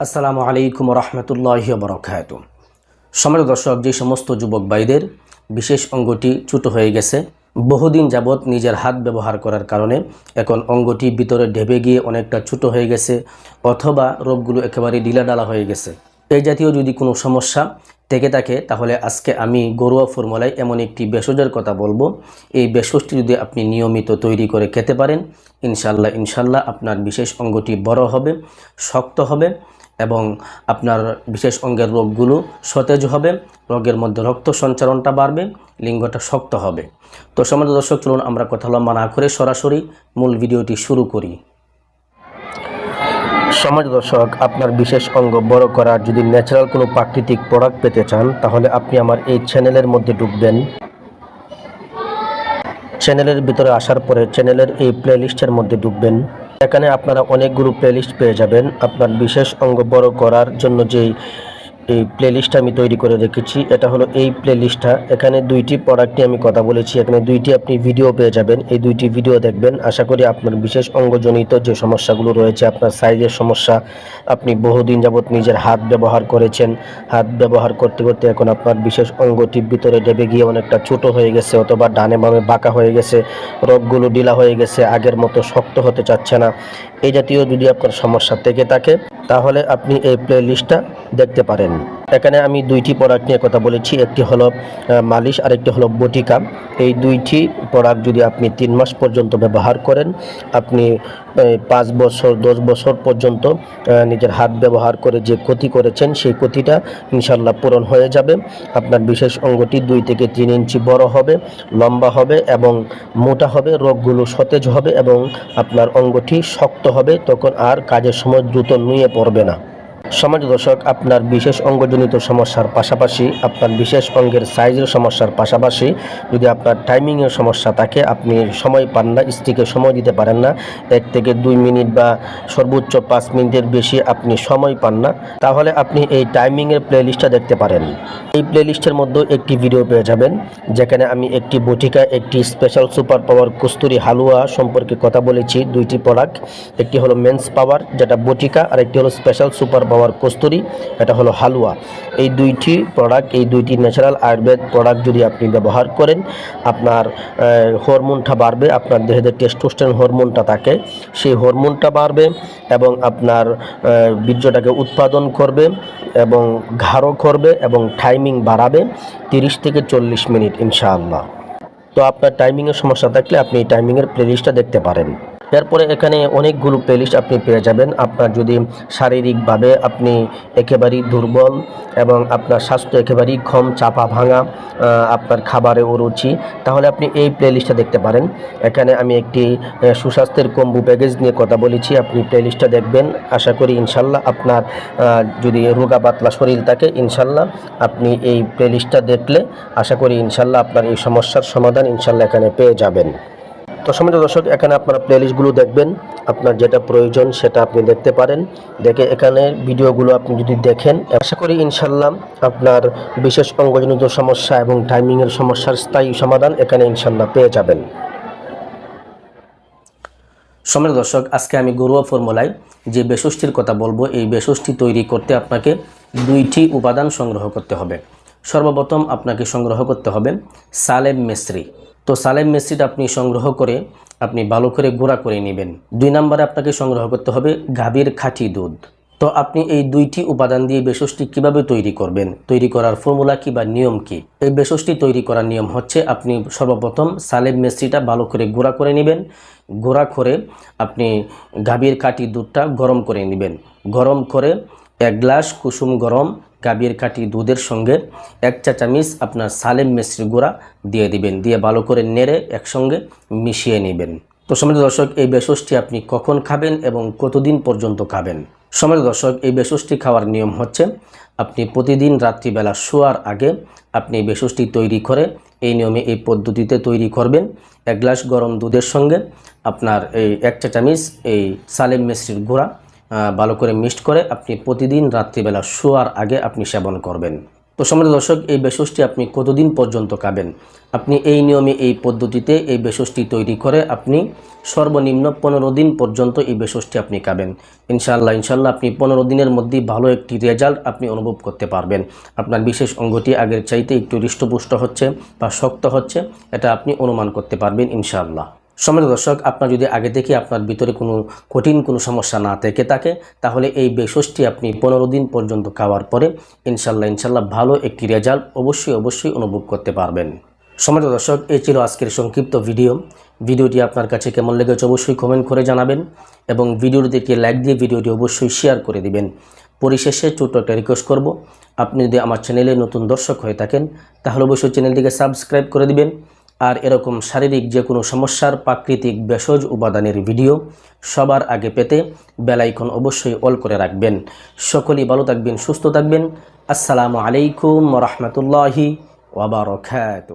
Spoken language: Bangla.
আসসালামু আলাইকুম রহমতুল্লাহ বরকাত সময় দর্শক, যে সমস্ত যুবক ভাইদের বিশেষ অঙ্গটি ছোটো হয়ে গেছে, বহুদিন যাবৎ নিজের হাত ব্যবহার করার কারণে এখন অঙ্গটি ভিতরে ঢেবে গিয়ে অনেকটা ছোটো হয়ে গেছে, অথবা রোগগুলো একেবারে ডিলাডালা হয়ে গেছে। এই জাতীয় যদি কোনো সমস্যা থেকে থাকে, তাহলে আজকে আমি গরুয়া ফর্মুলায় এমন একটি ভেষজের কথা বলব। এই ভেষজটি যদি আপনি নিয়মিত তৈরি করে খেতে পারেন ইনশাল্লাহ ইনশাল্লাহ আপনার বিশেষ অঙ্গটি বড় হবে, শক্ত হবে এবং আপনার বিশেষ অঙ্গের রোগগুলো সতেজ হবে, রোগের মধ্যে রক্ত সঞ্চালনটা বাড়বে, লিঙ্গটা শক্ত হবে। তো সমাজ দর্শক, চলুন আমরা কথা লম্বা না করে সরাসরি মূল ভিডিওটি শুরু করি। সমাজ দর্শক, আপনার বিশেষ অঙ্গ বড় করার যদি ন্যাচারাল কোনো প্রাকৃতিক প্রোডাক্ট পেতে চান, তাহলে আপনি আমার এই চ্যানেলের মধ্যে ঢুকবেন। চ্যানেলের ভিতরে আসার পরে চ্যানেলের এই প্লেলিস্টের মধ্যে ঢুকবেন। এখানে আপনারা অনেকগুলো প্লেলিস্ট পেয়ে যাবেন। আপনার বিশেষ অঙ্গ বড় করার জন্য যেই এই প্লেলিস্টটা আমি তৈরি করে রেখেছি। এটা হলো এই প্লেলিস্টটা এখানে দুইটি প্রোডাক্ট আমি কথা বলেছি। এখানে দুইটি আপনি ভিডিও পেয়ে যাবেন। এই দুইটি ভিডিও দেখবেন। আশা করি আপনার বিশেষ অঙ্গজনিত যে সমস্যাগুলো রয়েছে, আপনার সাইজের সমস্যা, আপনি বহুদিন যাবৎ নিজের হাত ব্যবহার করেছেন। হাত ব্যবহার করতে করতে এখন আপনার বিশেষ অঙ্গটি ভিতরে ডেবে গিয়ে অনেকটা ছোট হয়ে গেছে অথবা ডানে বামে বাঁকা হয়ে গেছে। রোগগুলো ডিলা হয়ে গেছে। আগের মতো শক্ত হতে চাচ্ছে না। এই জাতীয় যদি আপনার সমস্যা থেকে থাকে তাহলে আপনি এই প্লে লিস্টটা দেখতে পারেন। এখানে আমি দুইটি প্রোডাক্ট নিয়ে কথা বলেছি। একটি হলো মালিশ আর একটি হলো বটিকা। এই দুইটি প্রোডাক্ট যদি আপনি তিন মাস পর্যন্ত ব্যবহার করেন, আপনি পাঁচ বছর, দশ বছর পর্যন্ত নিজের হাত ব্যবহার করে যে ক্ষতি করেছেন, সেই ক্ষতিটা ইনশাল্লাহ পূরণ হয়ে যাবে। আপনার বিশেষ অঙ্গটি দুই থেকে তিন ইঞ্চি বড় হবে, লম্বা হবে এবং মোটা হবে, রোগগুলো সতেজ হবে এবং আপনার অঙ্গটি শক্ত হবে, তখন আর কাজের সময় দ্রুত নুয়ে পড়বে না। সমাজ দর্শক, আপনার বিশেষ অঙ্গজনিত সমস্যার পাশাপাশি, আপনার বিশেষ অঙ্গের সাইজের সমস্যার পাশাপাশি যদি আপনার টাইমিংয়ের সমস্যা থাকে, আপনি সময় পান না, স্ত্রীকে সময় দিতে পারেন না, এক থেকে দুই মিনিট বা সর্বোচ্চ পাঁচ মিনিটের বেশি আপনি সময় পান না, তাহলে আপনি এই টাইমিংয়ের প্লেলিস্টটা দেখতে পারেন। এই প্লেলিস্টের মধ্যে একটি ভিডিও পেয়ে যাবেন, যেখানে আমি একটি বটিকা, একটি স্পেশাল সুপার পাওয়ার কস্তুরি হালুয়া সম্পর্কে কথা বলেছি, দুইটি প্রোডাক্ট একটি হলো মেন্স পাওয়ার যেটা বটিকা আর একটি হলো স্পেশাল সুপার পাওয়ার কস্তুরি, এটা হলো হালুয়া। এই দুইটি প্রোডাক্ট এই দুইটি ন্যাচারাল আয়ুর্বেদ প্রোডাক্ট যদি আপনি ব্যবহার করেন, আপনার হরমোনটা বাড়বে, আপনার দেহে যে টেস্টোস্টেরন হরমোনটা থাকে, সেই হরমোনটা বাড়বে এবং আপনার বীর্যটাকে উৎপাদন করবে এবং ঘাড়ো করবে এবং টাইমিং বাড়াবে তিরিশ থেকে চল্লিশ মিনিট, ইনশাআল্লাহ। তো আপনার টাইমিংয়ের সমস্যা থাকলে আপনি এই টাইমিংয়ের প্লেলিস্টটা দেখতে পারেন। এরপরে এখানে অনেকগুলো প্লেলিস্ট আপনি পেয়ে যাবেন। আপনার যদি শারীরিকভাবে আপনি একেবারেই দুর্বল এবং আপনার স্বাস্থ্য একেবারেই ক্ষম চাপা, ভাঙা আপনার খাবারে অরুচি তাহলে আপনি এই প্লেলিস্টটা দেখতে পারেন। এখানে আমি একটি সুস্বাস্থ্যের কম্বু প্যাকেজ নিয়ে কথা বলেছি, আপনি প্লেলিস্টটা দেখবেন। আশা করি ইনশাল্লাহ আপনার যদি রোগা পাতলা শরীর থাকে, ইনশাল্লাহ আপনি এই প্লেলিস্টটা দেখলে, আশা করি ইনশাল্লাহ আপনার এই সমস্যার সমাধান ইনশাল্লাহ এখানে পেয়ে যাবেন। তো সমাজ দর্শক, এখানে আপনারা প্লেলিস্টগুলো দেখবেন। আপনার যেটা প্রয়োজন সেটা আপনি দেখতে পারেন। দেখে এখানে ভিডিওগুলো আপনি যদি দেখেন, আশা করি ইনশাল্লাহ আপনার বিশেষ অঙ্গজনিত সমস্যা এবং টাইমিংয়ের সমস্যার স্থায়ী সমাধান এখানে ইনশাল্লাহ পেয়ে যাবেন। সময় দর্শক, আজকে আমি গরুয়া ফর্মুলায় যে বেষষ্টির কথা বলব, এই বেষষ্টি তৈরি করতে আপনাকে দুইটি উপাদান সংগ্রহ করতে হবে। সর্বপ্রথম আপনাকে সংগ্রহ করতে হবে সালেম মেসরি তো সালেম মেসরিটা আপনি সংগ্রহ করে আপনি ভালো করে গুঁড়া করে নেবেন। দুই নম্বরে আপনাকে সংগ্রহ করতে হবে গাভীর খাঁটি দুধ। তো আপনি এই দুইটি উপাদান দিয়ে বেষষ্টি কীভাবে তৈরি করবেন? তৈরি করার ফর্মুলা কি বা নিয়ম কি? এই বেষষ্টি তৈরি করার নিয়ম হচ্ছে আপনি সর্বপ্রথম সালেব মেসিটা ভালো করে গুঁড়া করে নেবেন। গুঁড়া করে আপনি গাভীর কাটি দুধটা গরম করে নেবেন। গরম করে এক গ্লাস কুসুম গরম গাভীর কাটি দুধের সঙ্গে এক চা চামিচ আপনার সালেম মেসির গুঁড়া দিয়ে দিবেন। দিয়ে ভালো করে নেড়ে একসঙ্গে মিশিয়ে নেবেন। তো সমাজ দর্শক, এই বেষষ্টি আপনি কখন খাবেন এবং কতদিন পর্যন্ত খাবেন? সমাজ দর্শক, এই বেষষ্টি খাওয়ার নিয়ম হচ্ছে, আপনি প্রতিদিন রাত্রিবেলা শোয়ার আগে আপনি বেষষ্টি তৈরি করে এই নিয়মে, এই পদ্ধতিতে তৈরি করবেন। এক গ্লাস গরম দুধের সঙ্গে আপনার এই এক চা চামিচ এই সালেম মিশ্রির গুঁড়া ভালো করে মিক্সড করে আপনি প্রতিদিন রাত্রিবেলা শোয়ার আগে আপনি সেবন করবেন। তো সম্মানিত দর্শক, এই ভেষজটি আপনি কতদিন পর্যন্ত খাবেন? আপনি এই নিয়মে এই পদ্ধতিতে এই ভেষজটি তৈরি করে আপনি সর্বনিম্ন পনেরো দিন পর্যন্ত এই ভেষজটি আপনি খাবেন। ইনশাল্লাহ ইনশাল্লাহ আপনি পনেরো দিনের মধ্যেই ভালো একটি রেজাল্ট আপনি অনুভব করতে পারবেন। আপনার বিশেষ অঙ্গটি আগের চাইতে একটু হৃষ্টপুষ্ট হচ্ছে বা শক্ত হচ্ছে, এটা আপনি অনুমান করতে পারবেন ইনশাআল্লাহ। সম্মানিত দর্শক, আপনার যদি আগে থেকে আপনার ভিতরে কোনো কঠিন কোনো সমস্যা না থেকে থাকে, তাহলে এই বেশসটি আপনি পনেরো দিন পর্যন্ত খাওয়ার পরে ইনশাল্লাহ ইনশাল্লাহ ভালো একটি রেজাল্ট অবশ্যই অবশ্যই অনুভব করতে পারবেন। সম্মানিত দর্শক, এই ছিল আজকের সংক্ষিপ্ত ভিডিও। ভিডিওটি আপনার কাছে কেমন লেগেছে অবশ্যই কমেন্ট করে জানাবেন এবং ভিডিওটিকে লাইক দিয়ে ভিডিওটি অবশ্যই শেয়ার করে দিবেন। পরিশেষে ছোট্ট একটা রিকোয়েস্ট করব, আপনি যদি আমার চ্যানেলে নতুন দর্শক হয়ে থাকেন, তাহলে অবশ্যই চ্যানেলটিকে সাবস্ক্রাইব করে দিবেন। আর এরকম শারীরিক যে কোনো সমস্যার প্রাকৃতিক ভেষজ উপাদানের ভিডিও সবার আগে পেতে বেলাইকন অবশ্যই অল করে রাখবেন। সকলেই ভালো থাকবেন, সুস্থ থাকবেন। আসসালামু আলাইকুম রহমতুল্লাহি ওবরকাত